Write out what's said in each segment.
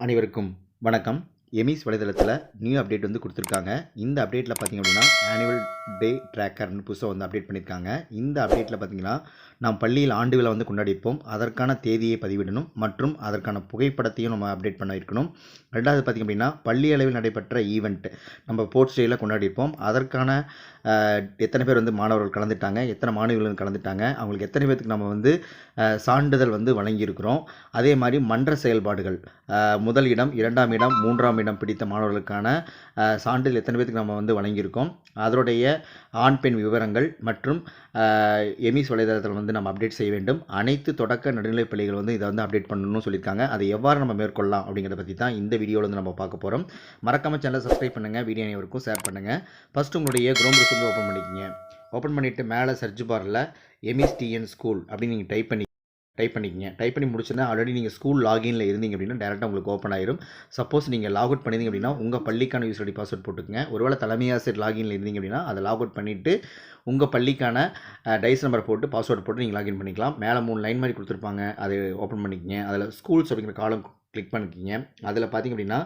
அனைவருக்கும் வணக்கம். எமிஸ் வலைதளத்தில் நியூ அப்டேட் வந்து கொடுத்துருக்காங்க. இந்த அப்டேட்டில் பார்த்தீங்க அப்படின்னா ஆனுவல் டே ட்ராக்கர்னு புதுசாக வந்து அப்டேட் பண்ணியிருக்காங்க இந்த அப்டேட்டில் பார்த்தீங்கன்னா நாம் பள்ளியில் ஆண்டு விழா வந்து கொண்டாடிப்போம் அதற்கான தேதியை பதிவிடணும் மற்றும் அதற்கான புகைப்படத்தையும் நம்ம அப்டேட் பண்ண இருக்கணும். ரெண்டாவது பார்த்திங்க அப்படின்னா பள்ளி அளவில் நடைபெற்ற ஈவெண்ட் நம்ம ஸ்போர்ட்ஸ் டேயில் கொண்டாடிப்போம் அதற்கான எத்தனை பேர் வந்து மாணவர்கள் கலந்துட்டாங்க எத்தனை மாணவிகள் வந்து கலந்துட்டாங்க அவங்களுக்கு எத்தனை பேர்த்துக்கு நம்ம வந்து சான்றிதழ் வந்து வழங்கியிருக்கிறோம். அதே மாதிரி மன்ற செயல்பாடுகள் முதல் இடம் இரண்டாம் இடம் மூன்றாம் இடம் பிடித்த மாணவர்களுக்கான சான்றிதழ் எத்தனை பேர்த்துக்கு நம்ம வந்து வழங்கியிருக்கோம். அதனுடைய ஆண் பெண் விவரங்கள் மற்றும் எமிஸ் வலைதளத்தில் வந்து நம்ம அப்டேட் செய்ய வேண்டும். அனைத்து தொடக்க நடுநிலைப் பள்ளிகள் வந்து இதை வந்து அப்டேட் பண்ணணும்னு சொல்லியிருக்காங்க. அதை எவ்வாறு நம்ம மேற்கொள்ளலாம் அப்படிங்கிறத பற்றி தான் இந்த வீடியோவில் வந்து நம்ம பார்க்க போகிறோம் மறக்காமல் சேனலை சப்ஸ்கிரைப் பண்ணுங்கள் வீடியோ அனைவருக்கும் ஷேர் பண்ணுங்கள் ஃபஸ்ட்டு உங்களுடைய குரோம் வந்து ஓப்பன் பண்ணிக்கிங்க. ஓப்பன் பண்ணிவிட்டு மேலே சர்ச் பாரில் எமிஸ் டிஎன் ஸ்கூல் அப்படின்னு நீங்கள் டைப் பண்ணி டைப் பண்ணிக்கங்க. டைப் பண்ணி முடிச்சுன்னா ஆல்ரெடி நீங்கள் ஸ்கூல் லாகின்ல இருந்தீங்க அப்படின்னா டேரெக்டாக உங்களுக்கு ஓப்பன் ஆயிரும். சப்போஸ் நீங்கள் லாக் அவுட் பண்ணிங்க அப்படின்னா உங்கள் பள்ளிக்கான யூஸ் ஐடி பாஸ்வேர்ட் போட்டுக்கங்க. ஒருவேளை தலைமை ஆசிரியர் லாகின்ல இருந்தீங்க அப்படின்னா அதை லாக் அவுட் பண்ணிவிட்டு உங்கள் பள்ளிக்கான டைஸ் நம்பர் போட்டு பாஸ்வேர்டு போட்டு நீங்கள் லாகின் பண்ணிக்கலாம். மேலே மூணு லைன் மாதிரி கொடுத்துருப்பாங்க. அதை ஓப்பன் பண்ணிக்கங்க. அதில் ஸ்கூல்ஸ் அப்படிங்கிற காலம் கிளிக் பண்ணிக்கிங்க. அதில் பார்த்தீங்க அப்படின்னா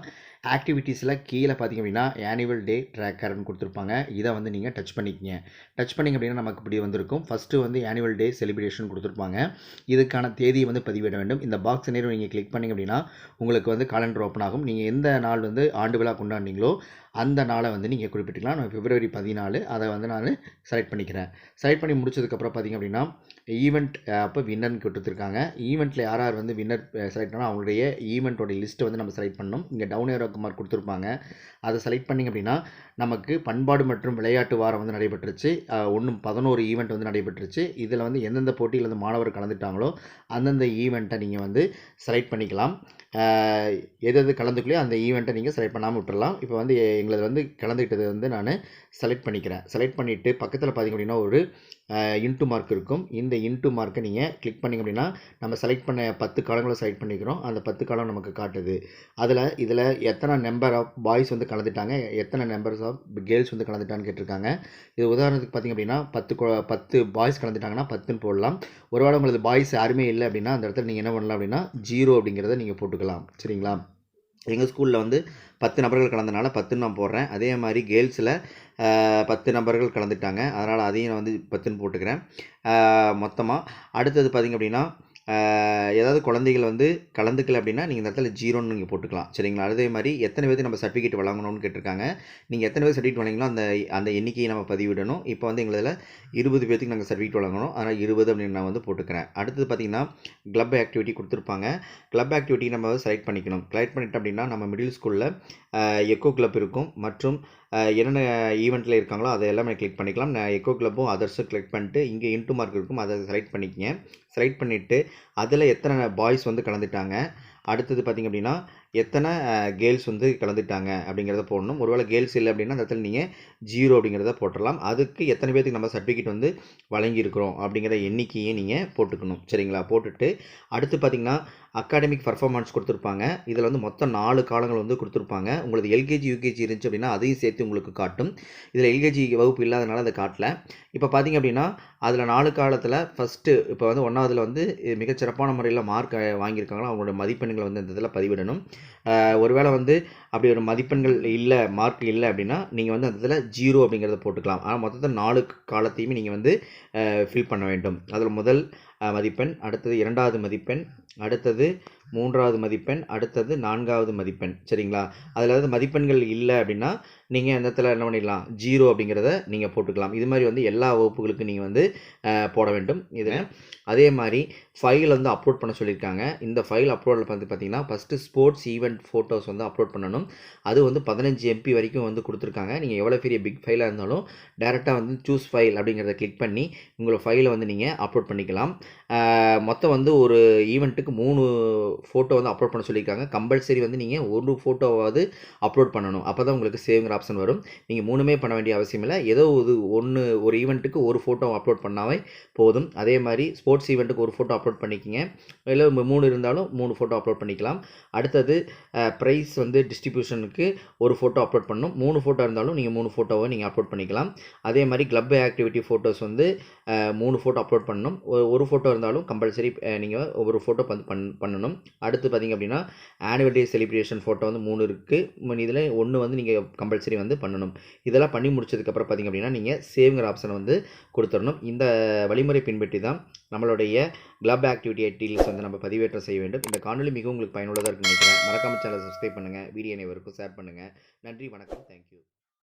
ஆக்டிவிட்டீஸில் கீழே பார்த்தீங்க அப்படின்னா ஆனுவல் டே ட்ராக்கர்னு கொடுத்துருப்பாங்க. இதை வந்து நீங்கள் டச் பண்ணிக்கிங்க. டச் பண்ணிங்க அப்படின்னா நமக்கு இப்படி வந்திருக்கும். ஃபஸ்ட்டு வந்து ஆனுவல் டே செலிப்ரேஷன் கொடுத்துருப்பாங்க. இதுக்கான தேதியை வந்து பதிவிட வேண்டும். இந்த பாக்ஸ் நேரம் நீங்கள் கிளிக் பண்ணிங்க அப்படின்னா உங்களுக்கு வந்து காலண்டர் ஓப்பன் ஆகும். நீங்கள் எந்த நாள் வந்து ஆண்டு விழா கொண்டாடினீங்களோ அந்த நாளை வந்து நீங்கள் குறிப்பிட்டுக்கலாம். நான் பிப்ரவரி பதினாலு அதை வந்து நான் செலக்ட் பண்ணிக்கிறேன். செலக்ட் பண்ணி முடிச்சதுக்கப்புறம் பார்த்தீங்க அப்படின்னா ஈவெண்ட் அப்போ வின்னர்னு கொடுத்துருக்காங்க. ஈவெண்ட்டில் யார் யார் வந்து வின்னர் செலக்ட் பண்ணால் அவங்களுடைய ஈவெண்ட்டோட லிஸ்ட்டை வந்து நம்ம செலக்ட் பண்ணணும். இங்கே டவுன் ஏரோ மார்க் கொடுத்துருப்பாங்க. அதை செலக்ட் பண்ணிங்க அப்படின்னா நமக்கு பண்பாடு மற்றும் விளையாட்டு வாரம் வந்து நடைபெற்றுச்சு. ஒன்றும் பதினோரு ஈவெண்ட் வந்து நடைபெற்றுச்சு. இதில் வந்து எந்தெந்த போட்டியில் வந்து மாணவர் கலந்துட்டாங்களோ அந்தந்த ஈவெண்ட்டை நீங்கள் வந்து செலக்ட் பண்ணிக்கலாம். எது எது கலந்துக்கலையோ அந்த ஈவெண்ட்டை நீங்கள் செலக்ட் பண்ணாமல் விட்டுறலாம். இப்போ வந்து எங்களது வந்து கலந்துக்கிட்டது வந்து நான் செலக்ட் பண்ணிக்கிறேன். செலக்ட் பண்ணிவிட்டு பக்கத்தில் பார்த்திங்க அப்படின்னா ஒரு இன்ட்டு மார்க் இருக்கும். இந்த இன்ட்டு மார்க்கை நீங்கள் கிளிக் பண்ணிங்க அப்படின்னா நம்ம செலக்ட் பண்ண பத்து காலங்களை செலக்ட் பண்ணிக்கிறோம். அந்த பத்து காலம் நமக்கு காட்டுது. அதில் இதில் எத்தனை நம்பர் ஆஃப் பாய்ஸ் வந்து கலந்துட்டாங்க எத்தனை நம்பர்ஸ் ஆஃப் கேர்ள்ஸ் வந்து கலந்துட்டான்னு கேட்டிருக்காங்க. இது உதாரணத்துக்கு பார்த்தீங்க அப்படின்னா பத்து பத்து பாய்ஸ் கலந்துட்டாங்கன்னா பத்துன்னு போடலாம். ஒருவேளை உங்களுக்கு பாய்ஸ் யாருமே இல்லை அப்படின்னா அந்த இடத்துல நீங்கள் என்ன பண்ணலாம் அப்படின்னா ஜீரோ அப்படிங்கிறத நீங்கள் போட்டுக்கலாம். சரிங்களா? எங்கள் ஸ்கூலில் வந்து பத்து நபர்கள் கலந்தனால பத்துன்னு நான் போடுறேன். அதே மாதிரி கேர்ள்ஸில் பத்து நபர்கள் கலந்துட்டாங்க. அதனால் அதையும் நான் வந்து பத்துன்னு போட்டுக்கிறேன். மொத்தமாக அடுத்தது பார்த்திங்க அப்படின்னா ஏதாவது குழந்தைகள் வந்து கலந்துக்கல அப்படின்னா நீங்கள் இந்த இடத்துல ஜீரோன்னு நீங்கள் போட்டுக்கலாம். சரிங்களா? அதே மாதிரி எத்தனை பேருக்கு நம்ம சர்டிஃபிகேட் வழங்கணும்னு கேட்டிருக்காங்க. நீங்கள் எத்தனை பேர் சர்டிஃபிகேட் வழங்கினோ அந்த அந்த எண்ணிக்கையை நம்ம பதிவிடணும். இப்போ வந்து எங்களதில் இருபது பேர்த்துக்கு நாங்கள் சர்டிஃபிகேட் வழங்கணும். அதனால் இருபது அப்படின்னு நான் வந்து போட்டுக்கிறேன். அடுத்தது பார்த்திங்கன்னா கிளப் ஆக்டிவிட்டி கொடுத்துருப்பாங்க. கிளப் ஆக்டிவிட்டி நம்ம செலக்ட் பண்ணிக்கணும். செலக்ட் பண்ணிட்டோம் அப்படின்னா நம்ம மிடில் ஸ்கூலில் எக்கோ கிளப் இருக்கும். மற்றும் என்னென்ன ஈவெண்ட்டில் இருக்காங்களோ அதை எல்லாமே கிளிக் பண்ணிக்கலாம். நான் எக்கோ கிளப்பும் அதர்ஸும் கிளிக் பண்ணிட்டு இங்கே இன்ட்டு மார்க் இருக்கும். அதை செலக்ட் பண்ணிக்கங்க. செலக்ட் பண்ணிவிட்டு அதில் எத்தனை பாய்ஸ் வந்து கலந்துட்டாங்க. அடுத்தது பார்த்திங்க அப்படின்னா எத்தனை கேர்ள்ஸ் வந்து கலந்துட்டாங்க அப்படிங்கிறத போடணும். ஒருவேளை கேர்ள்ஸ் இல்லை அப்படின்னா அந்த இடத்துல நீங்கள் ஜீரோ அப்படிங்கிறத போட்டுடலாம். அதுக்கு எத்தனை பேர்த்துக்கு நம்ம சர்டிஃபிகேட் வந்து வழங்கியிருக்கிறோம் அப்படிங்கிற எண்ணிக்கையை நீங்கள் போட்டுக்கணும். சரிங்களா? போட்டுட்டு அடுத்து பார்த்திங்கன்னா அகாடமிக் பர்ஃபார்மன்ஸ் கொடுத்துருப்பாங்க. இதில் வந்து மொத்தம் நாலு காலங்கள் வந்து கொடுத்துருப்பாங்க. உங்களுக்கு எல்கேஜி யூகேஜி இருந்துச்சு அப்படின்னா அதையும் சேர்த்து உங்களுக்கு காட்டும். இதில் எல்கேஜி வகுப்பு இல்லாதனால அதை காட்டல. இப்போ பார்த்தீங்க அப்படின்னா அதில் நாலு காலத்தில் ஃபஸ்ட்டு இப்போ வந்து ஒன்றாவதுல வந்து மிகச் சிறப்பான முறையில் மார்க் வாங்கியிருக்காங்களோ? அவங்களோட மதிப்பெண்களை வந்து இந்த இதில் பதிவிடணும். ஒருவேளை வந்து அப்படி ஒரு மதிப்பெண்கள் இல்லை மார்க் இல்லை அப்படின்னா நீங்கள் வந்து அந்த இதில் ஜீரோ அப்படிங்கிறத போட்டுக்கலாம். ஆனால் மொத்தத்தில் நாலு காலத்தையுமே நீங்கள் வந்து ஃபில் பண்ண வேண்டும். அதில் முதல் அஹ், மதிப்பெண் அடுத்தது இரண்டாவது மதிப்பெண் அடுத்தது மூன்றாவது மதிப்பெண் அடுத்தது நான்காவது மதிப்பெண். சரிங்களா? அதில் வந்து மதிப்பெண்கள் இல்லை அப்படின்னா நீங்கள் அந்த இடத்துல என்ன பண்ணிடலாம்? ஜீரோ அப்படிங்கிறத நீங்கள் போட்டுக்கலாம். இது மாதிரி வந்து எல்லா வகுப்புகளுக்கும் நீங்கள் வந்து போட வேண்டும். இதில் அதே மாதிரி ஃபைல் வந்து அப்லோட் பண்ண சொல்லியிருக்காங்க. இந்த ஃபைல் அப்லோடில் வந்து பார்த்தீங்கன்னா ஃபஸ்ட்டு ஸ்போர்ட்ஸ் ஈவெண்ட் ஃபோட்டோஸ் வந்து அப்லோட் பண்ணணும். அது வந்து பதினஞ்சு எம்பி வரைக்கும் வந்து கொடுத்துருக்காங்க. நீங்கள் எவ்வளோ பெரிய பிக் ஃபைலாக இருந்தாலும் டேரெக்டாக வந்து சூஸ் ஃபைல் அப்படிங்கிறத கிளிக் பண்ணி உங்களோட ஃபைலை வந்து நீங்கள் அப்லோட் பண்ணிக்கலாம். மொத்தம் வந்து ஒரு ஈவெண்ட்டுக்கு மூணு ஃபோட்டோ வந்து அப்லோட் பண்ண சொல்லியிருக்காங்க. கம்பல்சரி வந்து நீங்கள் ஒரு ஃபோட்டோவாவது அப்லோட் பண்ணணும். அப்போ தான் உங்களுக்கு சேவ்ங்கிற ஆப்ஷன் வரும். நீங்கள் மூணுமே பண்ண வேண்டிய அவசியம் இல்லை. ஏதோ ஒரு ஒன்று ஒரு ஈவெண்ட்டுக்கு ஒரு ஃபோட்டோ அப்லோட் பண்ணாவே போதும். அதே மாதிரி ஸ்போர்ட்ஸ் ஈவெண்ட்டுக்கு ஒரு ஃபோட்டோ அப்லோட் பண்ணிக்கிங்க. இல்லை மூணு இருந்தாலும் மூணு ஃபோட்டோ அப்லோட் பண்ணிக்கலாம். அடுத்தது ப்ரைஸ் வந்து டிஸ்ட்ரிபியூஷனுக்கு ஒரு ஃபோட்டோ அப்லோட் பண்ணணும். மூணு ஃபோட்டோ இருந்தாலும் நீங்கள் மூணு ஃபோட்டோவை நீங்கள் அப்லோட் பண்ணிக்கலாம். அதே மாதிரி கிளப் ஆக்டிவிட்டி ஃபோட்டோஸ் வந்து மூணு ஃபோட்டோ அப்லோட் பண்ணணும். ஒரு- ஒரு ஃபோட்டோ இருந்தாலும் கம்பல்சரி நீங்கள் ஒரு ஃபோட்டோ வந்து பண் பண்ணணும். அடுத்து பார்த்திங்க அப்படின்னா ஆனுவல் டே செலிப்ரேஷன் ஃபோட்டோ வந்து மூணு இருக்குது இதில் ஒன்று வந்து நீங்கள் கம்பல்சரி வந்து பண்ணணும். இதெல்லாம் பண்ணி முடிச்சதுக்கப்புறம் பார்த்திங்க அப்படின்னா நீங்கள் சேவ்ங்கிற ஆப்ஷனை வந்து கொடுத்துடணும். இந்த வழிமுறை பின்பற்றி தான் நம்மளுடைய கிளப் ஆக்டிவிட்டி டீல்ஸ் வந்து நம்ம பதிவேற்றம் செய்ய வேண்டும். இந்த காணொலி மிகவும் உங்களுக்கு பயனுள்ளதாக இருக்குன்னு நினைக்கிறேன். மறக்காம சேனலை சப்ஸ்கிரைப் பண்ணுங்கள் வீடியோ அனைவருக்கும் ஷேர் பண்ணுங்கள் நன்றி வணக்கம். தேங்க்யூ